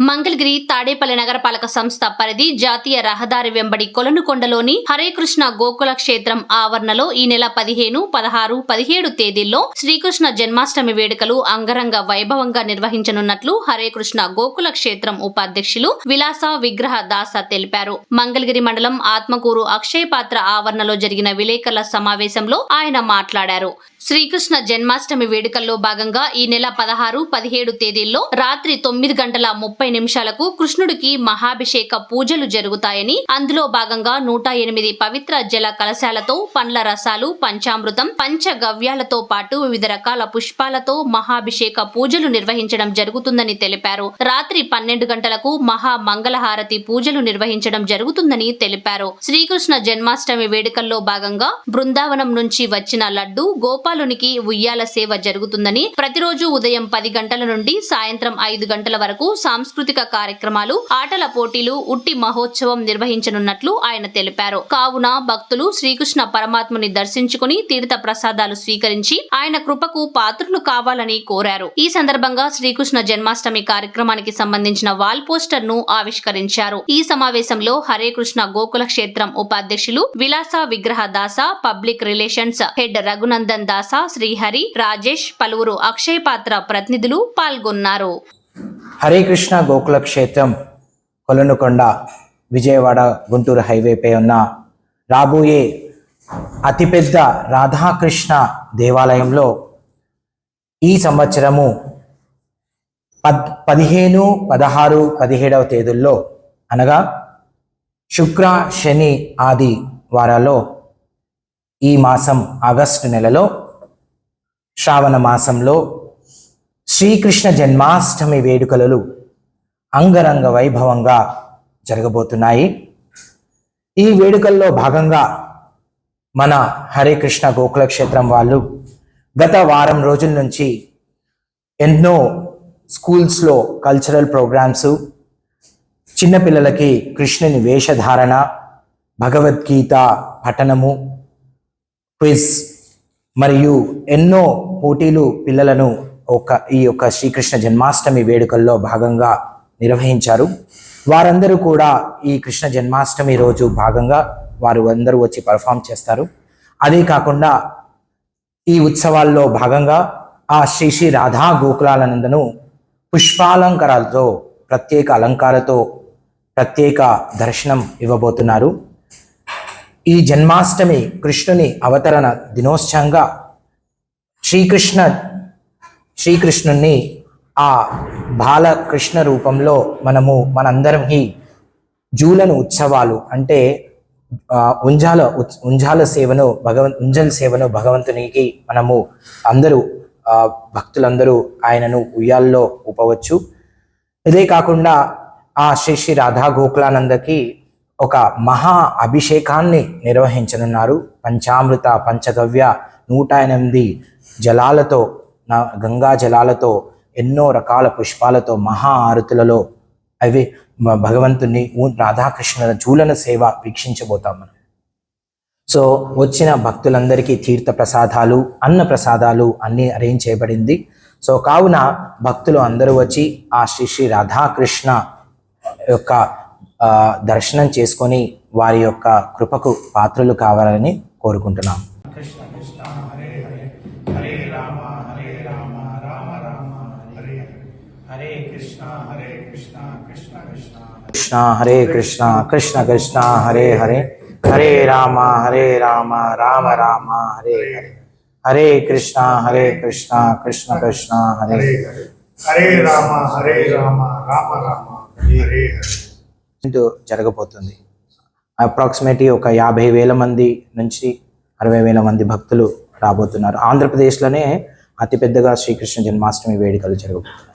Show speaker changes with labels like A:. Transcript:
A: మంగళగిరి తాడేపల్లి నగరపాలక సంస్థ పరిధి జాతీయ రహదారి వెంబడి కొలనుకొండలోని హరే కృష్ణ గోకుల క్షేత్రం ఆవరణలో ఈ నెల పదిహేను పదహారు పదిహేడు తేదీల్లో శ్రీకృష్ణ జన్మాష్టమి వేడుకలు అంగరంగ వైభవంగా నిర్వహించనున్నట్లు హరే కృష్ణ గోకుల క్షేత్రం ఉపాధ్యక్షులు విలాస విగ్రహ దాస తెలిపారు. మంగళగిరి మండలం ఆత్మకూరు అక్షయ పాత్ర ఆవరణలో జరిగిన విలేకరుల సమావేశంలో ఆయన మాట్లాడారు. శ్రీకృష్ణ జన్మాష్టమి వేడుకల్లో భాగంగా ఈ నెల పదహారు పదిహేడు తేదీల్లో రాత్రి తొమ్మిది గంటల ముప్పై నిమిషాలకు కృష్ణుడికి మహాభిషేక పూజలు జరుగుతాయని అందులో భాగంగా నూట ఎనిమిది పవిత్ర జల కలశాలతో పండ్ల రసాలు పంచామృతం పంచగవ్యాలతో పాటు వివిధ రకాల పుష్పాలతో మహాభిషేక పూజలు నిర్వహించడం జరుగుతుందని తెలిపారు. రాత్రి పన్నెండు గంటలకు మహా మంగళహారతి పూజలు నిర్వహించడం జరుగుతుందని తెలిపారు. శ్రీకృష్ణ జన్మాష్టమి వేడుకల్లో భాగంగా బృందావనం నుంచి వచ్చిన లడ్డు గోపాలునికి ఉయ్యాల సేవ జరుగుతుందని ప్రతిరోజు ఉదయం పది గంటల నుండి సాయంత్రం ఐదు గంటల వరకు సాంస్కృతిక కార్యక్రమాలు ఆటల పోటీలు ఉట్టి మహోత్సవం నిర్వహించనున్నట్లు ఆయన తెలిపారు. కావున భక్తులు శ్రీకృష్ణ పరమాత్ముని దర్శించుకుని తీర్థ ప్రసాదాలు స్వీకరించి ఆయన కృపకు పాత్రులు కావాలని కోరారు. ఈ సందర్భంగా శ్రీకృష్ణ జన్మాష్టమి కార్యక్రమానికి సంబంధించిన వాల్ పోస్టర్ను ఆవిష్కరించారు. ఈ సమావేశంలో హరే కృష్ణ గోకుల క్షేత్రం ఉపాధ్యక్షులు విలాస విగ్రహ దాస పబ్లిక్ రిలేషన్స్ హెడ్ రఘునందన్ దాస శ్రీహరి రాజేష్ పలువురు అక్షయ పాత్ర ప్రతినిధులు పాల్గొన్నారు.
B: హరే కృష్ణ గోకుల క్షేత్రం కొలనుకొండ విజయవాడ గుంటూరు హైవేపై ఉన్న రాబోయే అతిపెద్ద రాధాకృష్ణ దేవాలయంలో ఈ సంవత్సరము పద్ పదిహేను పదహారు పదిహేడవ తేదీల్లో అనగా శుక్ర శని ఆది వారాల్లో ఈ మాసం ఆగస్టు నెలలో శ్రావణ మాసంలో శ్రీకృష్ణ జన్మాష్టమి వేడుకలు అంగరంగ వైభవంగా జరగబోతున్నాయి. ఈ వేడుకల్లో భాగంగా మన హరే కృష్ణ గోకుల క్షేత్రం వాళ్ళు గత వారం రోజుల నుంచి ఎన్నో స్కూల్స్లో కల్చరల్ ప్రోగ్రామ్స్ చిన్నపిల్లలకి కృష్ణుని వేషధారణ భగవద్గీత పఠనము క్విజ్ మరియు ఎన్నో పోటీలు పిల్లలను ఒక ఈ యొక్క శ్రీకృష్ణ జన్మాష్టమి వేడుకల్లో భాగంగా నిర్వహించారు. వారందరూ కూడా ఈ కృష్ణ జన్మాష్టమి రోజు భాగంగా వారు అందరూ వచ్చి పర్ఫామ్ చేస్తారు. అదే కాకుండా ఈ ఉత్సవాల్లో భాగంగా ఆ శ్రీ శ్రీ రాధా గోకులానందను పుష్పాలంకారాలతో ప్రత్యేక అలంకారతో ప్రత్యేక దర్శనం ఇవ్వబోతున్నారు. ఈ జన్మాష్టమి కృష్ణుని అవతరణ దినోత్సవంగా శ్రీకృష్ణ శ్రీకృష్ణుణ్ణి ఆ బాలకృష్ణ రూపంలో మనము మనందరం జూలను ఉత్సవాలు అంటే ఉంజాల ఉత్- ఉంజాల సేవను భగవన్ ఉంజల్ సేవను భగవంతునికి మనము అందరూ భక్తులందరూ ఆయనను ఉయ్యాల్లో ఊపవచ్చు. ఇదే కాకుండా ఆ శ్రీ శ్రీ రాధా గోకులానందకి ఒక మహా అభిషేకాన్ని నిర్వహించనున్నారు. పంచామృత పంచగవ్య నూట ఎనిమిది జలాలతో నా గంగా జలాలతో ఎన్నో రకాల పుష్పాలతో మహా ఆరుతులలో అవి భగవంతుని రాధాకృష్ణుల జూలన సేవ వీక్షించబోతాం మనం. సో వచ్చిన భక్తులందరికీ తీర్థ ప్రసాదాలు అన్న ప్రసాదాలు అన్నీ అరేంజ్ చేయబడింది. సో కావున భక్తులు అందరూ వచ్చి ఆ శ్రీ శ్రీ రాధాకృష్ణ యొక్క దర్శనం చేసుకొని వారి యొక్క కృపకు పాత్రలు కావాలని కోరుకుంటున్నాం.
C: హరే కృష్ణ హరే కృష్ణ కృష్ణ కృష్ణ
B: కృష్ణ హరే కృష్ణ కృష్ణ కృష్ణ హరే హరే. హరే రామ హరే రామ రామ రామ హరే హరే. హరే కృష్ణ హరే కృష్ణ కృష్ణ కృష్ణ హరే
C: హరే హరే. రామ హరే రామ రామ రామ హరే హరే.
B: జరగబోతుంది. అప్రాక్సిమేట్లీ ఒక యాభై వేల మంది నుంచి అరవై వేల మంది భక్తులు రాబోతున్నారు. ఆంధ్రప్రదేశ్లోనే అతిపెద్దగా శ్రీకృష్ణ జన్మాష్టమి వేడుకలు జరగబోతున్నాయి.